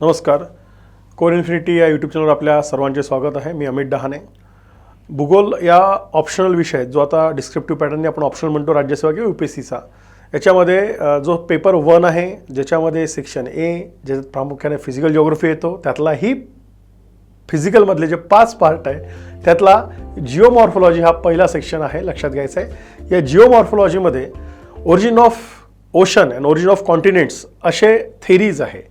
नमस्कार. Core infinity या YouTube चॅनलवर आपल्या सर्वांचे स्वागत आहे. मी अमित डहाणे. भूगोल या ऑप्शनल विषय जो आता डिस्क्रिप्टिव्ह पॅटर्नने आपण ऑप्शनल म्हणतो राज्यसेवा किंवा यू पी एस सीचा याच्यामध्ये जो पेपर वन आहे ज्याच्यामध्ये सेक्शन ए जे प्रामुख्याने फिजिकल जिओग्राफी येतो त्यातलाही फिजिकलमधले जे पाच पार्ट आहे त्यातला जिओमॉर्फॉलॉजी हा पहिला सेक्शन आहे लक्षात घ्यायचा आहे या जिओमॉर्फॉलॉजीमध्ये origin of ocean and origin of continents असे थेरीज आहे.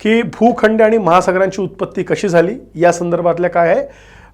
की भूखंड आणि महासागरांची उत्पत्ती कशी झाली? या संदर्भातल्या काय आहे?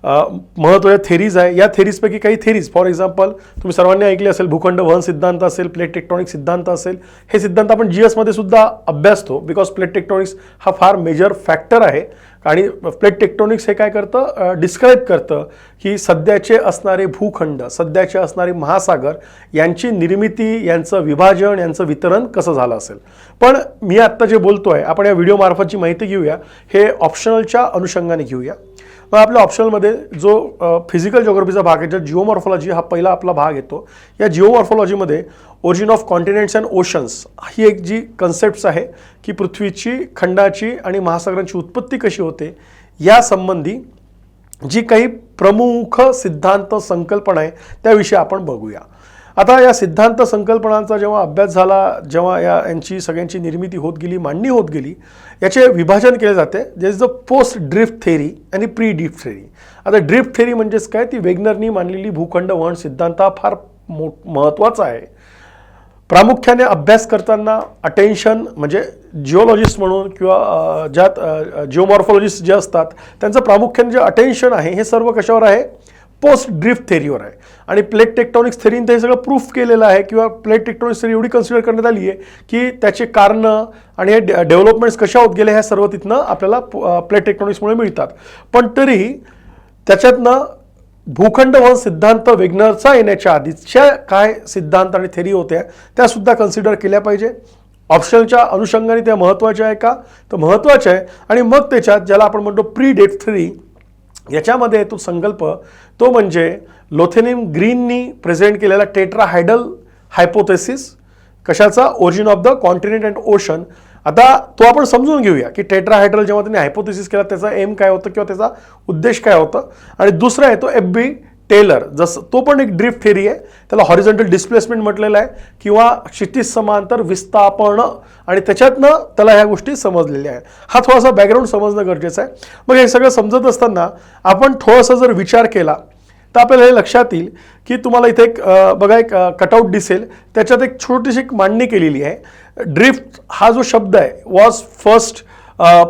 महत्त्वाच्या थेरीज आहे. या थेरीजपैकी काही थेरीज फॉर एक्झाम्पल तुम्ही सर्वांनी ऐकले असेल भूखंड वहन सिद्धांत असेल प्लेट टेक्टॉनिक सिद्धांत असेल. हे सिद्धांत आपण जी एसमध्ये सुद्धा अभ्यासतो बिकॉज प्लेट टेक्टॉनिक्स हा फार मेजर फॅक्टर आहे. आणि प्लेट टेक्टॉनिक्स हे काय करतं? डिस्क्राईब करतं की सध्याचे असणारे भूखंड सध्याचे असणारे महासागर यांची निर्मिती यांचं विभाजन यांचं वितरण कसं झालं असेल? पण मी आत्ता जे बोलतो आहे आपण या व्हिडिओमार्फतची माहिती घेऊया. हे ऑप्शनलच्या अनुषंगाने घेऊया. मग आपल्या ऑप्शनमध्ये जो फिजिकल जिओग्राफीचा भाग आहे ज्या जिओमॉर्फॉलॉजी हा पहिला आपला भाग येतो या जिओमॉर्फॉलॉजीमध्ये origin of continents and oceans ही एक जी कन्सेप्ट्स आहे की पृथ्वीची खंडाची आणि महासागरांची उत्पत्ती कशी होते या संबंधी जी काही प्रमुख सिद्धांत संकल्पना आहे त्याविषयी आपण बघूया. आता या सिद्धांत संकल्पनांचा जेव्हा अभ्यास झाला जेव्हा या यांची सगळ्यांची निर्मिती होत गेली मांडणी होत गेली याचे विभाजन केले जाते. जे is the post drift theory आणि प्री ड्रिफ्ट थेरी आता ड्रिफ्ट थेरी म्हणजेच काय? ती वेगनरनी मांडलेली भूखंड वहन सिद्धांत हा फार मो महत्त्वाचा आहे. प्रामुख्याने अभ्यास करताना अटेन्शन म्हणजे जिओलॉजिस्ट म्हणून किंवा ज्यात जिओमॉर्फॉलॉजिस्ट जे असतात त्यांचं प्रामुख्याने जे अटेन्शन आहे हे सर्व कशावर आहे? पोस्ट ड्रिफ्ट थेरीवर आहे. आणि प्लेट टेक्टॉनिक्स थेरीनं ते सगळं प्रूफ केलेलं आहे किंवा प्लेट टेक्टॉनिक्स थेरी एवढी कन्सिडर करण्यात आली आहे की त्याचे कारणं आणि हे डेव्हलपमेंट्स कशा होत गेल्या ह्या सर्व तिथनं आपल्याला प्लेट टेक्टॉनिक्समुळे मिळतात. पण तरी त्याच्यातनं भूखंड वहन सिद्धांत वेगनरचा येण्याच्या आधीच्या काय सिद्धांत आणि थेरी होत्या त्यासुद्धा कन्सिडर केल्या पाहिजे. ऑप्शनच्या अनुषंगाने त्या महत्त्वाच्या आहे का? तर महत्त्वाच्या आहे. आणि मग त्याच्यात ज्याला आपण म्हणतो प्री डेट थेरी याच्यामध्ये तो संकल्प तो म्हणजे लोथेनिम ग्रीननी प्रेझेंट केलेला टेट्रा हायडल हायपोथेसिस कशाचा? Origin of the continent and ocean आता तो आपण समजून घेऊया की टेट्राहायड्रल जेव्हा त्यांनी हायपोथेसिस केला त्याचा एम काय होतं किंवा त्याचा उद्देश काय होतं? आणि दुसरा आहे तो एफ बी टेलर जसं तो पण एक ड्रिफ्ट थेरी आहे. त्याला हॉरिझॉन्टल डिस्प्लेसमेंट म्हटलेलं आहे किंवा क्षितिज समांतर विस्थापन आणि त्याच्यातनं त्याला ह्या गोष्टी समजलेल्या आहेत. हा थोडासा बॅकग्राऊंड समजणं गरजेचं आहे. मग हे सगळं समजत असताना आपण थोडासा जर विचार केला तर आपल्याला हे लक्षात येईल की तुम्हाला इथे एक बघा एक कटआउट दिसेल. त्याच्यात एक छोटीशी एक मांडणी केलेली आहे. ड्रिफ्ट हा जो शब्द आहे was first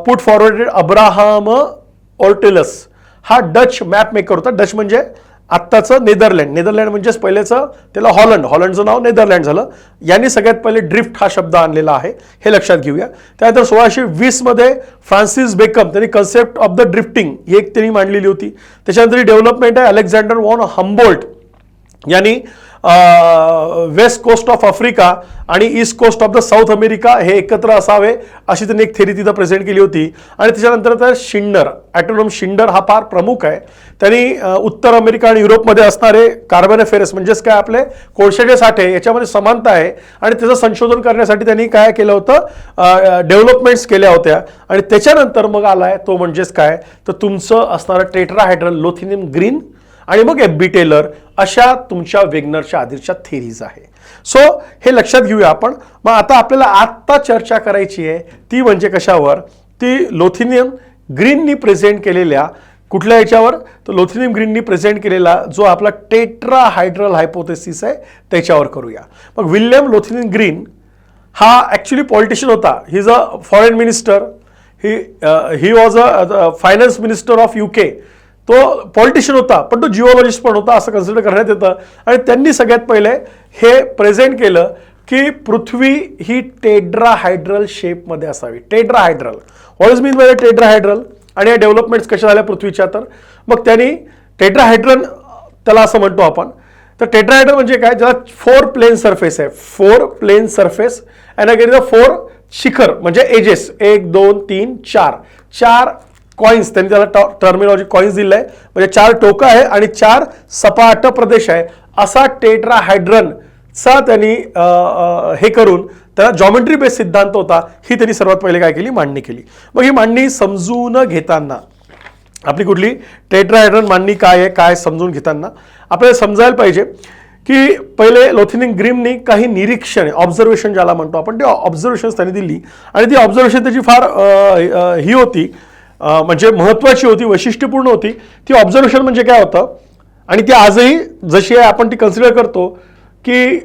put forwarded Abraham Ortelius हा डच मॅप मेकर होता. डच म्हणजे आत्ताचं नेदरलँड. नेदरलँड म्हणजेच पहिलेचं त्याला हॉलंड. हॉलंडचं नाव नेदरलँड झालं. यांनी सगळ्यात पहिले ड्रिफ्ट हा शब्द आणलेला आहे. हे लक्षात घेऊया. त्यानंतर सोळाशे वीसमध्ये फ्रान्सिस बेकम त्यांनी कन्सेप्ट ऑफ द ड्रिफ्टिंग ही एक त्यांनी मांडलेली होती. त्याच्यानंतर डेव्हलपमेंट आहे. अलेक्झांडर वॉन हम्बोल्ट यांनी वेस्ट कोस्ट ऑफ आफ्रिका आणि east coast of the South America हे एकत्र असावे अशी त्यांनी एक थेरी तिथं प्रेझेंट केली होती. आणि त्याच्यानंतर तर शिंडर ॲटोनॉम शिंडर हा फार प्रमुख आहे. त्यांनी उत्तर अमेरिका आणि युरोपमध्ये असणारे कार्बन अफेअर्स म्हणजेच काय आपले? कोळशाचे साठे याच्यामध्ये समानता आहे. आणि त्याचं संशोधन करण्यासाठी त्यांनी काय केलं होतं? डेव्हलपमेंट्स केल्या होत्या. आणि त्याच्यानंतर मग आला आहे तो म्हणजेच काय? तर तुमचं असणारं टेट्राहायड्रल लोथिनियम ग्रीन आणि मग एफ बी टेलर अशा तुमच्या वेगनरच्या आधीच्या थेरीज आहे. सो हे लक्षात घेऊया आपण. मग आता आपल्याला आत्ता चर्चा करायची आहे ती म्हणजे कशावर? ती लोथिनियम ग्रीननी प्रेझेंट केलेल्या कुठल्या याच्यावर? तर लोथिनियम ग्रीननी प्रेझेंट केलेला जो आपला टेट्रा हायड्रल हायपोथेसिस आहे त्याच्यावर करूया. मग विल्यम लोथिनियम ग्रीन हा ॲक्च्युली पॉलिटिशियन होता. He is a foreign minister he he was a finance minister of U K तो पॉलिटिशियन होता पण तो जिओलॉजिस्ट पण होता असं कन्सिडर करण्यात येतं. आणि त्यांनी सगळ्यात पहिले हे प्रेझेंट केलं की पृथ्वी ही टेड्राहायड्रल शेपमध्ये असावी. Tetrahedral what is mean by tetrahedral आणि या डेव्हलपमेंट्स कशा झाल्या पृथ्वीच्या? तर मग त्यांनी टेट्राहायड्रन त्याला असं म्हणतो आपण. तर टेट्राहायड्रन म्हणजे काय? ज्याला फोर प्लेन सरफेस आहे. Four plane surface and again the four शिखर म्हणजे एजेस एक दोन तीन चार. चार कॉईन्स त्यांनी त्याला टर्मिनॉलॉजी कॉईन्स दिलं आहे म्हणजे चार टोकं आहे आणि चार सपाट प्रदेश आहे. असा टेट्राहायड्रन चा त्यांनी हे करून त्याला जॉमेट्री बेस सिद्धांत होता. ही त्यांनी सर्वात पहिले काय केली? मांडणी केली. मग ही मांडणी समजून घेताना आपली कुठली? टेट्राहायड्रन मांडणी काय आहे? काय समजून घेताना आपल्याला समजायला पाहिजे की पहिले लोथिनिंग ग्रीमनी काही निरीक्षण ऑब्झर्वेशन ज्याला म्हणतो आपण ते ऑब्झर्वेशन्स त्यांनी दिली. आणि ती ऑब्झर्वेशन त्याची फार ही होती. म्हणजे महत्त्वाची होती वैशिष्ट्यपूर्ण होती. ती ऑब्झर्वेशन म्हणजे काय होतं? आणि ती आजही जशी आहे आपण ती कन्सिडर करतो की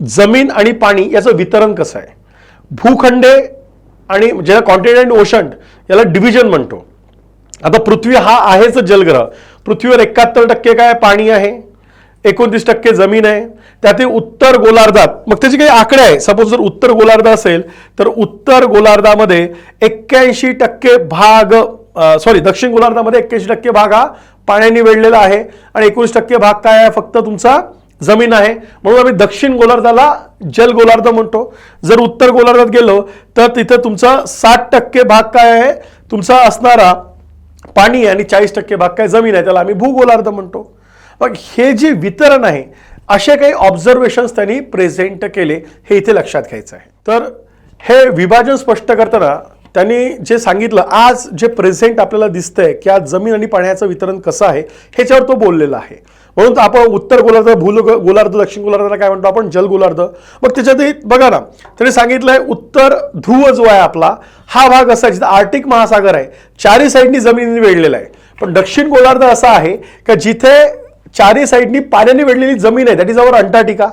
जमीन आणि पाणी याचं वितरण कसं आहे? भूखंडे आणि ज्याला कॉन्टिनेंट ओशन याला डिव्हिजन म्हणतो. आता पृथ्वी हा आहेच जलग्रह. पृथ्वीवर एकाहत्तर टक्के काय पाणी आहे? एकोणतीस टक्के जमीन आहे. त्यातील उत्तर गोलार्धात मग त्याचे काही आकडे आहे. सपोज जर उत्तर गोलार्ध असेल तर उत्तर गोलार्धामध्ये एक्क्याऐंशी टक्के भाग सॉरी दक्षिण गोलार्धामध्ये एक्क्याऐंशी टक्के भाग हा पाण्याने वेढलेला आहे. आणि एकोणीस टक्के भाग काय आहे? फक्त तुमचा जमीन आहे. म्हणून आम्ही दक्षिण गोलार्धाला जल गोलार्ध म्हणतो. जर उत्तर गोलार्धात गेलो तर तिथं तुमचा साठ टक्के भाग काय आहे? तुमचा असणारा पाणी आणि चाळीस टक्के भाग काय? जमीन आहे. त्याला आम्ही भूगोलार्ध म्हणतो. मग हे जे वितरण आहे असे काही ऑब्झर्वेशन्स त्यांनी प्रेझेंट केले हे इथे लक्षात घ्यायचं आहे. तर हे विभाजन स्पष्ट करताना त्यांनी जे सांगितलं आज जे प्रेझेंट आपल्याला दिसतंय की आज जमीन आणि पाण्याचं वितरण कसं आहे ह्याच्यावर तो बोललेला आहे. म्हणून आपण उत्तर गोलार्ध भूल गोलार्ध दक्षिण गोलार्धाला काय म्हणतो आपण? जल गोलार्ध. मग त्याच्यातही बघा ना त्यांनी सांगितलंय उत्तर ध्रुव जो आहे आपला हा भाग असा आहे जिथं आर्टिक महासागर आहे. चारही साईडनी जमिनीने वेढलेला आहे. पण दक्षिण गोलार्ध असा आहे का जिथे चारही साईडनी पाण्याने वेढलेली जमीन आहे दॅट इज अवर अंटार्क्टिका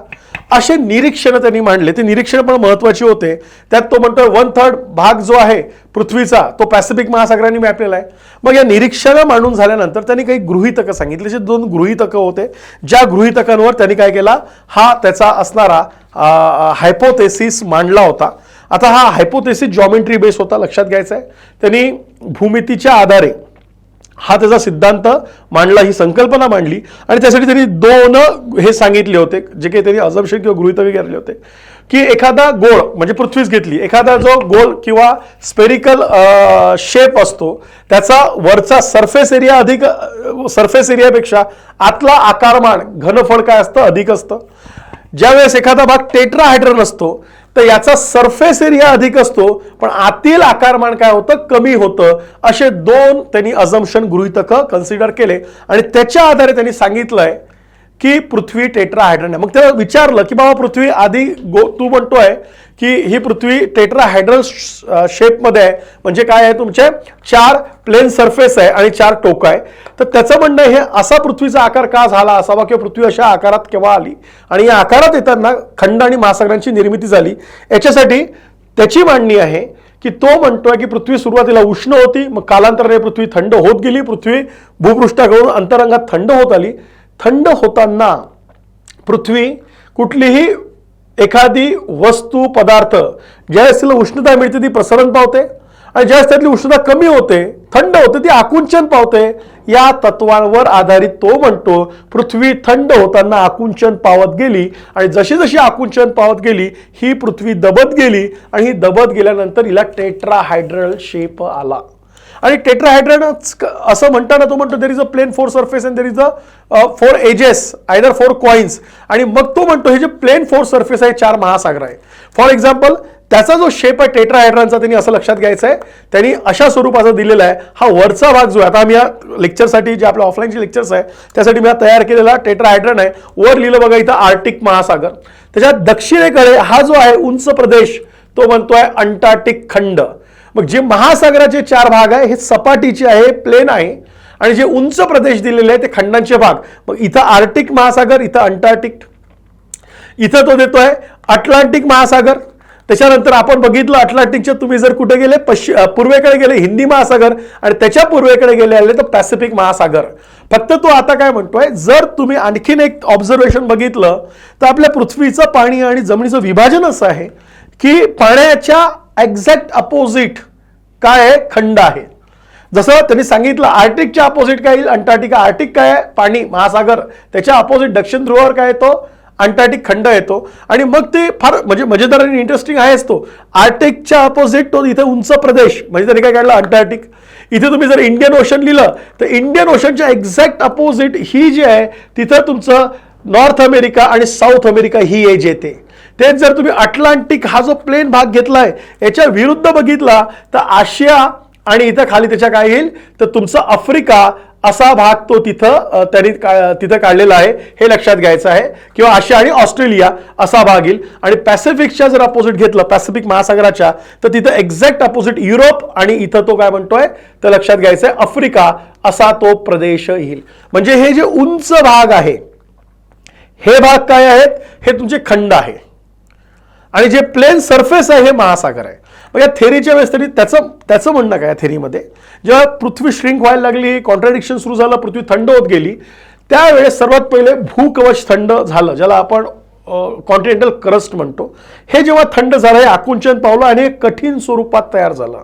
असे निरीक्षणं त्यांनी मांडले. ते निरीक्षण पण महत्त्वाचे होते. त्यात तो म्हणतो वन थर्ड भाग जो आहे पृथ्वीचा तो पॅसिफिक महासागराने व्यापलेला आहे. मग या निरीक्षणं मांडून झाल्यानंतर त्यांनी काही गृहितकं सांगितले. जे दोन गृहितकं होते. ज्या गृहितकांवर त्यांनी काय केला? हा त्याचा असणारा हायपोथेसिस मांडला होता. आता हा हायपोथेसिस जॉमेट्री बेस होता लक्षात घ्यायचा आहे त्यांनी भूमितीच्या आधारे हा त्याचा सिद्धांत मांडला ही संकल्पना मांडली आणि त्यासाठी त्यांनी दोन हे सांगितले होते जे काही त्यांनी अजमशन किंवा गृहितक केले होते की एखादा गोळ म्हणजे पृथ्वीच घेतली एखादा जो गोल किंवा स्पेरिकल शेप असतो त्याचा वरचा सरफेस एरिया अधिक सरफेस एरियापेक्षा आतला आकारमान घनफळ काय असतं? अधिक असतं. ज्यावेळेस एखादा भाग टेट्राहायड्रन असतो तर याचा सरफेस एरिया अधिक असतो पण आतील आकारमान काय होतं? कमी होतं. असे दोन त्यांनी अजमशन गृहितक कन्सिडर केले. आणि त्याच्या आधारे त्यांनी सांगितलंय की पृथ्वी टेट्राहायड्रन आहे. मग त्याला विचारलं की बाबा पृथ्वी आधी गो तू म्हणतोय की ही पृथ्वी टेट्राहायड्रल शेपमध्ये आहे. म्हणजे काय आहे तुमचे? चार प्लेन सरफेस आहे आणि चार टोक आहे. तर त्याचं म्हणणं हे असा पृथ्वीचा आकार का झाला असावा किंवा पृथ्वी अशा आकारात केव्हा आली? आणि या आकारात येताना खंड आणि महासागरांची निर्मिती झाली. याच्यासाठी त्याची मांडणी आहे की तो म्हणतोय की पृथ्वी सुरुवातीला उष्ण होती मग कालांतराने पृथ्वी थंड होत गेली पृथ्वी भूपृष्ठाकडून अंतरंगात थंड होत आली. थंड होताना पृथ्वी कुठलीही एखादी वस्तू पदार्थ ज्यावेळेस तिला उष्णता मिळते ती प्रसरण पावते आणि ज्यावेळेस त्यातली उष्णता कमी होते थंड होते ती आकुंचन पावते या तत्वांवर आधारित तो म्हणतो पृथ्वी थंड होताना आकुंचन पावत गेली आणि जशी जशी आकुंचन पावत गेली ही पृथ्वी दबत गेली आणि ही दबत गेल्यानंतर हिला टेट्राहायड्रल शेप आला. आणि टेट्राहायड्रनच असं म्हणताना तो म्हणतो there is a plane four surface and there is a four edges either four coins आणि मग तो म्हणतो हे जे प्लेन फोर सरफेस आहे चार महासागर आहे. फॉर एक्झाम्पल त्याचा जो शेप आहे टेट्राहायड्रनचा त्यांनी असं लक्षात घ्यायचं आहे. त्यांनी अशा स्वरूपाचा दिलेला आहे. हा वरचा भाग जो आहे आता आम्ही या लेक्चरसाठी जे आपल्या ऑफलाईनचे लेक्चर्स आहे त्यासाठी मी हा तयार केलेला टेट्राहायड्रन आहे. वर लिहिलं बघा इथं आर्टिक महासागर. त्याच्यात दक्षिणेकडे हा जो आहे उंच प्रदेश तो म्हणतोय अंटार्क्टिक खंड. मग जे महासागराचे चार भाग आहे हे सपाटीचे आहे प्लेन आहे आणि जे उंच प्रदेश दिलेले आहे ते खंडांचे भाग. मग इथं आर्टिक महासागर इथं अंटार्क्टिक. इथं तो देतोय अटलांटिक महासागर. त्याच्यानंतर आपण बघितलं अटलांटिकच्या तुम्ही जर कुठे गेले पश्चिम पूर्वेकडे गेले हिंदी महासागर आणि त्याच्या पूर्वेकडे गेले आले तर पॅसिफिक महासागर. फक्त तो आता काय म्हणतोय जर तुम्ही आणखीन एक ऑब्झर्वेशन बघितलं तर आपल्या पृथ्वीचं पाणी आणि जमिनीचं विभाजन असं आहे की पाण्याच्या एक्झॅक्ट अपोजिट काय आहे? खंड आहे. जसं त्यांनी सांगितलं आर्टिकच्या अपोजिट काय येईल? अंटार्क्टिका आर्टिक काय आहे? पाणी महासागर. त्याच्या अपोजिट दक्षिण ध्रुवावर काय येतो? अंटार्क्टिक खंड येतो. आणि मग ते फार म्हणजे मजेदार आणि इंटरेस्टिंग आहेच तो. आर्टिकच्या अपोजिट तो इथे उंच प्रदेश. म्हणजे त्यांनी काय काढलं? अंटार्क्टिक. इथे तुम्ही जर इंडियन ओशन लिहिलं तर इंडियन ओशनच्या एक्झॅक्ट अपोजिट ही जी आहे तिथं तुमचं नॉर्थ अमेरिका आणि साऊथ अमेरिका ही एज येते. तेच जर तुम्ही अटलांटिक हा जो प्लेन भाग घेतलाय याच्या विरुद्ध बघितला तर आशिया आणि इथं खाली त्याच्या काय येईल? तर तुमचं आफ्रिका असा भाग तो तिथं त्यांनी का- तिथं काढलेला आहे. हे लक्षात घ्यायचं आहे. किंवा आशिया आणि ऑस्ट्रेलिया असा भाग येईल. आणि पॅसिफिकच्या जर अपोजिट घेतलं पॅसिफिक महासागराच्या तर तिथं एक्झॅक्ट अपोजिट युरोप आणि इथं तो काय म्हणतोय? तर लक्षात घ्यायचं आहे आफ्रिका असा तो प्रदेश येईल. म्हणजे हे जे उंच भाग आहे हे भाग काय आहेत? हे तुमचे खंड आहे. आणि जे प्लेन सरफेस आहे हे महासागर आहे. मग या थेरीच्या वेळेस तरी त्याचं त्याचं म्हणणं काय या थेरीमध्ये जेव्हा पृथ्वी श्रिंक व्हायला लागली कॉन्ट्रॅडिक्शन सुरू झालं पृथ्वी थंड होत गेली त्यावेळेस सर्वात पहिले भूकवच थंड झालं ज्याला आपण कॉन्टिनेंटल क्रस्ट म्हणतो. हे जेव्हा थंड झालं हे आकुंचन पावलं आणि हे कठीण स्वरूपात तयार झालं.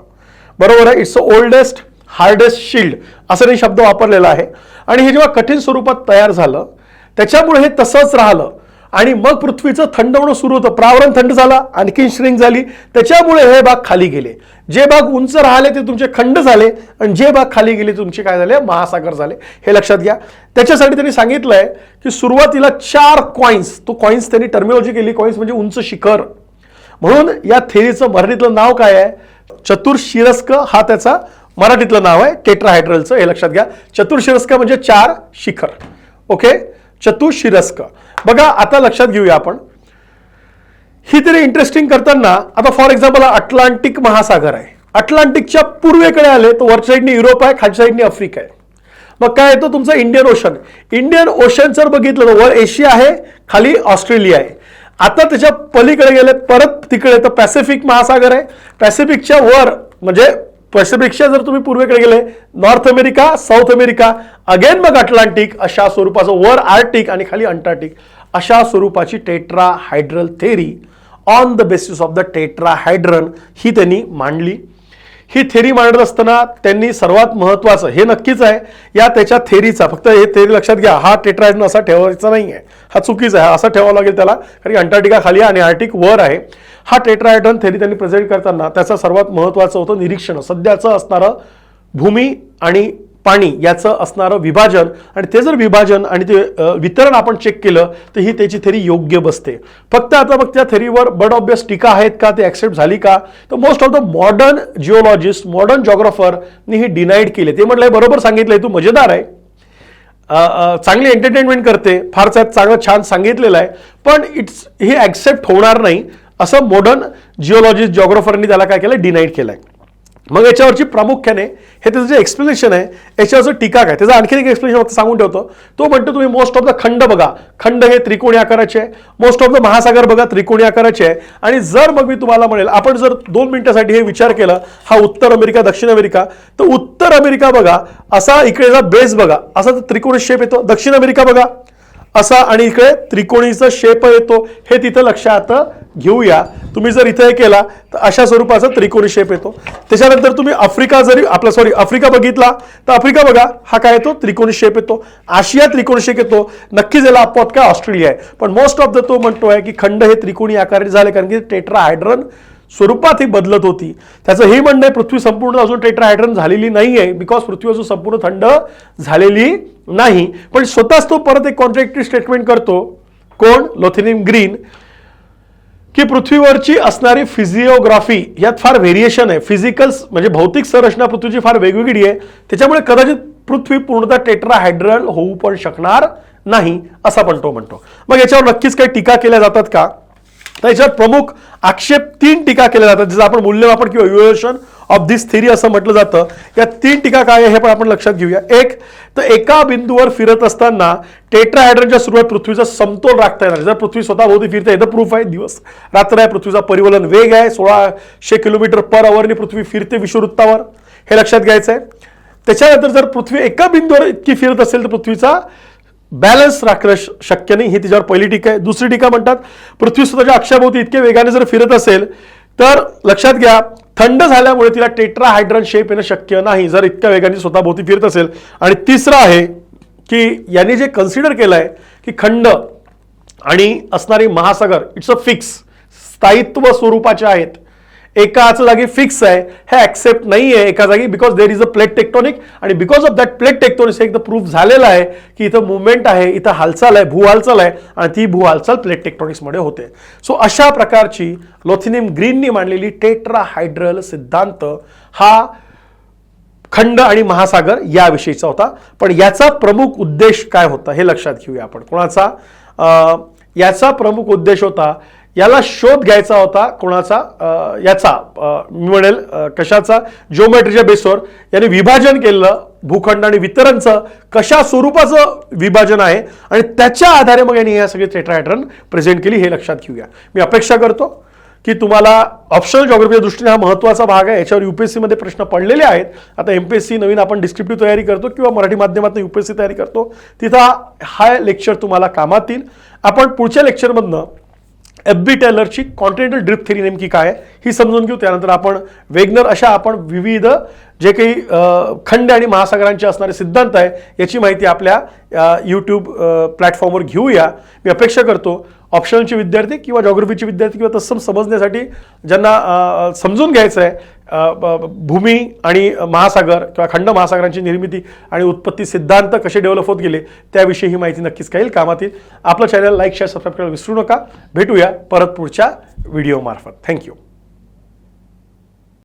बरोबर आहे? It's a oldest hardest shield असं हे शब्द वापरलेला आहे. आणि हे जेव्हा कठीण स्वरूपात तयार झालं त्याच्यामुळे हे तसंच राहिलं. आणि मग पृथ्वीचं थंड होणं सुरू होतं. प्रावरण थंड झाला आणखीन श्रिंक झाली. त्याच्यामुळे हे भाग खाली गेले. जे भाग उंच राहिले ते तुमचे खंड झाले. आणि जे भाग खाली गेले तुमचे काय झाले? महासागर झाले. हे लक्षात घ्या. त्याच्यासाठी त्यांनी सांगितलंय की सुरुवातीला चार कॉइन्स तो कॉइन्स त्यांनी टर्मिनॉलॉजी केली. कॉइन्स म्हणजे उंच शिखर. म्हणून या थेरीचं मराठीतलं नाव काय आहे? चतुर्शिरस्क हा त्याचा मराठीतलं नाव आहे. टेट्राहायड्रलचं हे लक्षात घ्या. चतुर्शिरस्क म्हणजे चार शिखर. ओके चतुर्शिरस्क बघा आता लक्षात घेऊया आपण. ही तरी इंटरेस्टिंग करताना आता फॉर एक्झाम्पल अटलांटिक महासागर आहे. अटलांटिकच्या पूर्वेकडे आले तर वरच्या साईडनी युरोप आहे खालच्या साईडनी आफ्रिका आहे. मग काय येतो तुमचं? इंडियन ओशन इंडियन ओशन जर बघितलं तर वर एशिया आहे खाली ऑस्ट्रेलिया आहे. आता त्याच्या पलीकडे गेले परत तिकडे तर पॅसिफिक महासागर आहे. पॅसिफिकच्या वर म्हणजे पॅसिफिकच्या जर तुम्ही पूर्वेकडे गेले North America South America again मग अटलांटिक अशा स्वरूपाचं वर आर्टिक आणि खाली अंटार्टिक अशा स्वरूपाची tetrahedral theory on the basis of the tetrahedron ही त्यांनी मांडली. ही थेरी मांडत असताना त्यांनी सर्वात महत्त्वाचं हे नक्कीच आहे या त्याच्या थेरीचा फक्त हे थेरी लक्षात घ्या हा टेट्रायडन असा ठेवायचा नाही आहे हा चुकीचा आहे असा ठेवावा लागेल त्याला कारण की अंटार्क्टिका खाली आणि आर्टिक वर आहे. हा टेट्रायडन थेरी त्यांनी प्रेझेंट करताना त्याचं सर्वात महत्त्वाचं होतं निरीक्षण सध्याचं असणारं भूमी आणि पाणी याचं असणारं विभाजन आणि ते जर विभाजन आणि ते वितरण आपण चेक केलं तर ही त्याची थेरी योग्य बसते. फक्त आता मग त्या थेरीवर बड ऑब्वियस टीका आहेत का? ते ॲक्सेप्ट झाली का? तर most of the modern geologist modern जॉग्राफरनी ही डिनाईड केले. ते म्हटलंय बरोबर सांगितलंय तू मजेदार आहे. चांगली एंटरटेनमेंट करते. फार चांगलं छान सांगितलेलं आहे. पण इट्स हे ॲक्सेप्ट होणार नाही असं मॉडर्न जिओलॉजिस्ट जॉग्राफरनी त्याला काय केलं डिनाईड केलं आहे मग याच्यावरची प्रामुख्याने हे त्याचं जे एक्सप्लेनेशन आहे याच्यावरचं टीका काय? त्याचं आणखी एक एक्सप्लेनेशन फक्त सांगून ठेवतो. तो म्हणतो तुम्ही मोस्ट ऑफ द खंड बघा. खंड हे त्रिकोणी आकाराचे आहे. मोस्ट ऑफ द महासागर बघा त्रिकोणी आकाराचे आहे. आणि जर मग मी तुम्हाला म्हणेल आपण जर दोन मिनिटासाठी हे विचार केला हा उत्तर अमेरिका दक्षिण अमेरिका तर उत्तर अमेरिका बघा असा इकडेचा बेस बघा. असा तो त्रिकोणी शेप येतो. दक्षिण अमेरिका बघा. असा आणि इकडे त्रिकोणीचा शेप येतो. हे तिथं लक्षात घेऊया. तुम्ही जर इथे हे केला तर अशा स्वरूपाचा त्रिकोणी शेप येतो. त्याच्यानंतर तुम्ही आफ्रिका जरी आपला सॉरी आफ्रिका बघितला तर आफ्रिका बघा हा काय येतो? त्रिकोणी शेप येतो. आशिया त्रिकोणी शेप येतो. नक्कीच याला आपोआप काय? ऑस्ट्रेलिया आहे. पण मोस्ट ऑफ द तो म्हणतोय की खंड हे त्रिकोणी आकाराचे झाले कारण की टेट्राहायड्रन स्वरूपात ही बदलत होती. त्याचं हे म्हणणं आहे पृथ्वी संपूर्ण अजून टेट्राहायड्रन झालेली नाही आहे बिकॉज पृथ्वी अजून संपूर्ण थंड झालेली नाही. पण स्वतःच तो परत एक कॉन्ट्रॅक्टरी स्टेटमेंट करतो. कोण? Lowthian Green. की पृथ्वीवरची असणारी फिजिओग्राफी यात फार व्हेरिएशन आहे. फिजिकल्स म्हणजे भौतिक संरचना पृथ्वीची फार वेगवेगळी आहे. त्याच्यामुळे कदाचित पृथ्वी पूर्णतः टेट्राहायड्रल होऊ पण शकणार नाही असा पण तो म्हणतो. मग याच्यावर नक्कीच काही टीका केल्या जातात का? तर याच्यावर प्रमुख आक्षेप तीन टीका केल्या जातात जसं आपण मूल्यमापन किंवा इव्हॅल्युएशन ऑफ दिस थिअरी असं म्हटलं जातं. या तीन टीका काय आहे हे पण आपण लक्षात घेऊया. एक तर एका बिंदूवर फिरत असताना टेट्राहायड्रनच्या सुरुवात पृथ्वीचा समतोल राखता येणार जर पृथ्वी स्वतः भोवती फिरते हे प्रूफ आहे दिवस. रात्र आहे पृथ्वीचा परिवलन वेग आहे सोळाशे किलोमीटर पर आवरने पृथ्वी फिरते विषुवृत्तावर हे लक्षात घ्यायचं आहे त्याच्यानंतर जर पृथ्वी एका बिंदूवर इतकी फिरत असेल तर पृथ्वीचा बॅलन्स राखणं शक्य नाही. ही तिच्यावर पहिली टीका आहे. दुसरी टीका म्हणतात पृथ्वी स्वतःच्या अक्षाभोवती इतके वेगाने जर फिरत असेल तर लक्षात घ्या थंड झाल्यामुळे तिला टेट्रा हायड्रन शेप येणं शक्य नाही जर इतक्या वेगाने स्वतःभोवती फिरत असेल. आणि तिसरं आहे की यांनी जे कन्सिडर केलं आहे की खंड आणि असणारी महासागर इट्स अ फिक्स स्थायित्व स्वरूपाचे आहेत. एकाच जागी फिक्स आहे. हे ऍक्सेप्ट नाही आहे एका जागी because there is a plate tectonic आणि because of that plate tectonics एकदा प्रूफ झालेला आहे की इथं मुवमेंट आहे इथं हालचाल आहे भू हालचाल आहे आणि ती भू हालचाल प्लेट टेक्टॉनिक्समध्ये होते. सो अशा प्रकारची लोथिनियम ग्रीननी मांडलेली टेट्रा हायड्रल सिद्धांत हा खंड आणि महासागर याविषयीचा होता. पण याचा प्रमुख उद्देश काय होता हे लक्षात घेऊया आपण. कोणाचा? याचा प्रमुख उद्देश होता याला शोध घ्यायचा होता कोणाचा? याचा. मी म्हणेल कशाचा? जिओमेट्रीच्या बेसवर याने विभाजन केलं भूखंड आणि वितरणचं कशा स्वरूपाचं विभाजन आहे आणि त्याच्या आधारे मग यांनी ह्या सगळे टेट्राहॅड्रन प्रेझेंट केली हे लक्षात घेऊया. मी अपेक्षा करतो की तुम्हाला ऑप्शनल जॉग्रफीच्या दृष्टीने हा महत्त्वाचा भाग आहे. याच्यावर युपीएससीमध्ये प्रश्न पडलेले आहेत. आता एम पी एस सी नवीन आपण डिस्क्रिप्टिव्ह तयारी करतो किंवा मराठी माध्यमातून युपीएससी तयारी करतो. तिथं हा लेक्चर तुम्हाला कामात येईल. आपण पुढच्या लेक्चरमधनं एफ बी टेलरची कॉन्टिनेंटल ड्रिप थेरी नेमकी काय आहे ही समजून घेऊ. त्यानंतर आपण वेगनर अशा आपण विविध जे काही खंड आणि महासागरांचे असणारे सिद्धांत आहे याची माहिती आपल्या यूट्यूब प्लॅटफॉर्मवर घेऊया. मी अपेक्षा करतो ऑप्शनलचे विद्यार्थी किंवा जॉग्रफीचे विद्यार्थी किंवा तत्सम समजण्यासाठी ज्यांना समजून घ्यायचं आहे भूमी आणि महासागर किंवा खंड महासागरांची निर्मिती आणि उत्पत्ती सिद्धांत कसे डेव्हलप होत गेले त्याविषयी ही माहिती नक्कीच काही कामात येईल आपलं चॅनल लाईक शेअर सबस्क्राईब करायला विसरू नका. भेटूया परत पुढच्या व्हिडिओमार्फत थँक्यू